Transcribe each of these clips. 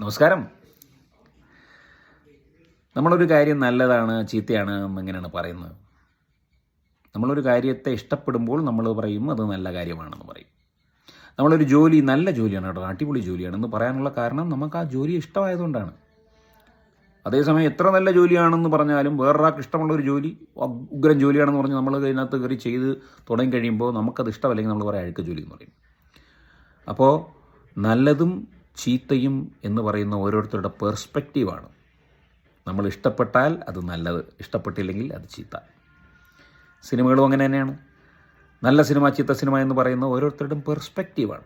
നമസ്കാരം. നമ്മളൊരു കാര്യം നല്ലതാണ് ചീത്തയാണ് എന്നിങ്ങനെയാണ് പറയുന്നത്? നമ്മളൊരു കാര്യത്തെ ഇഷ്ടപ്പെടുമ്പോൾ നമ്മൾ പറയും അത് നല്ല കാര്യമാണെന്ന് പറയും. നമ്മളൊരു ജോലി നല്ല ജോലിയാണ് കേട്ടോ അടിപൊളി ജോലിയാണെന്ന് പറയാനുള്ള കാരണം നമുക്ക് ആ ജോലി ഇഷ്ടമായതുകൊണ്ടാണ്. അതേസമയം എത്ര നല്ല ജോലിയാണെന്ന് പറഞ്ഞാലും വേറൊരാൾക്ക് ഇഷ്ടമുള്ള ഒരു ജോലി ഉഗ്രൻ ജോലിയാണെന്ന് പറഞ്ഞ് നമ്മൾ അതിനകത്ത് കയറി ചെയ്ത് തുടങ്ങി കഴിയുമ്പോൾ നമുക്കത് ഇഷ്ടമല്ലെങ്കിൽ നമ്മൾ പറയാം അഴുക്ക ജോലി എന്ന് പറയും. അപ്പോൾ നല്ലതും ചീത്തയും എന്ന് പറയുന്ന ഓരോരുത്തരുടെ പെർസ്പെക്റ്റീവാണ്. നമ്മൾ ഇഷ്ടപ്പെട്ടാൽ അത് നല്ലത് ഇഷ്ടപ്പെട്ടില്ലെങ്കിൽ അത് ചീത്ത. സിനിമകളും അങ്ങനെ തന്നെയാണ്. നല്ല സിനിമ ചീത്ത സിനിമ എന്ന് പറയുന്ന ഓരോരുത്തരുടെയും പെർസ്പെക്റ്റീവാണ്.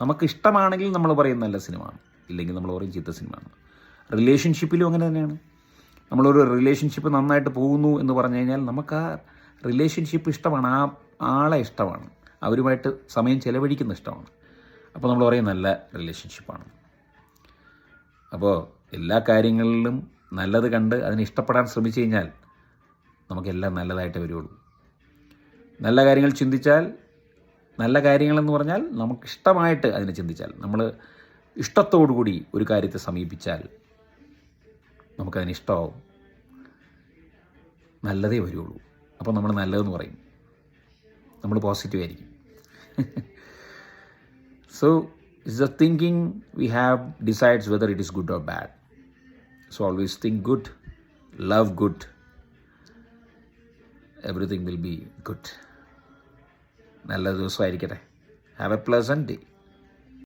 നമുക്ക് ഇഷ്ടമാണെങ്കിൽ നമ്മൾ പറയും നല്ല സിനിമ ഇല്ലെങ്കിൽ നമ്മൾ പറയും ചീത്ത സിനിമ റിലേഷൻഷിപ്പിലും അങ്ങനെ തന്നെയാണ്. നമ്മളൊരു റിലേഷൻഷിപ്പ് നന്നായിട്ട് പോകുന്നു എന്ന് പറഞ്ഞു കഴിഞ്ഞാൽ നമുക്ക് ആ റിലേഷൻഷിപ്പ് ഇഷ്ടമാണ് ആ ആളെ ഇഷ്ടമാണ് അവരുമായിട്ട് സമയം ചെലവഴിക്കുന്ന ഇഷ്ടമാണ്. അപ്പോൾ നമ്മൾ പറയും നല്ല റിലേഷൻഷിപ്പാണ് അപ്പോൾ എല്ലാ കാര്യങ്ങളിലും നല്ലത് കണ്ട് അതിനെ ഇഷ്ടപ്പെടാൻ ശ്രമിച്ചു കഴിഞ്ഞാൽ നമുക്കെല്ലാം നല്ലതായിട്ട് വരുള്ളൂ നല്ല കാര്യങ്ങൾ ചിന്തിച്ചാൽ നല്ല കാര്യങ്ങളെന്ന് പറഞ്ഞാൽ നമുക്കിഷ്ടമായിട്ട് അതിനെ ചിന്തിച്ചാൽ നമ്മൾ ഇഷ്ടത്തോടുകൂടി ഒരു കാര്യത്തെ സമീപിച്ചാൽ നമുക്കതിന് ഇഷ്ടമാവും. നല്ലതേ വരുള്ളൂ അപ്പോൾ നമ്മൾ നല്ലതെന്ന് പറയും. നമ്മൾ പോസിറ്റീവ് ആയിരിക്കും. So it's the thinking we have decides whether it is good or bad. So always think good, love good. Everything will be good. നല്ല ദിവസമായിരിക്കട്ടെ ഹാവ് എ പ്ലസൻറ്റ് ഡേ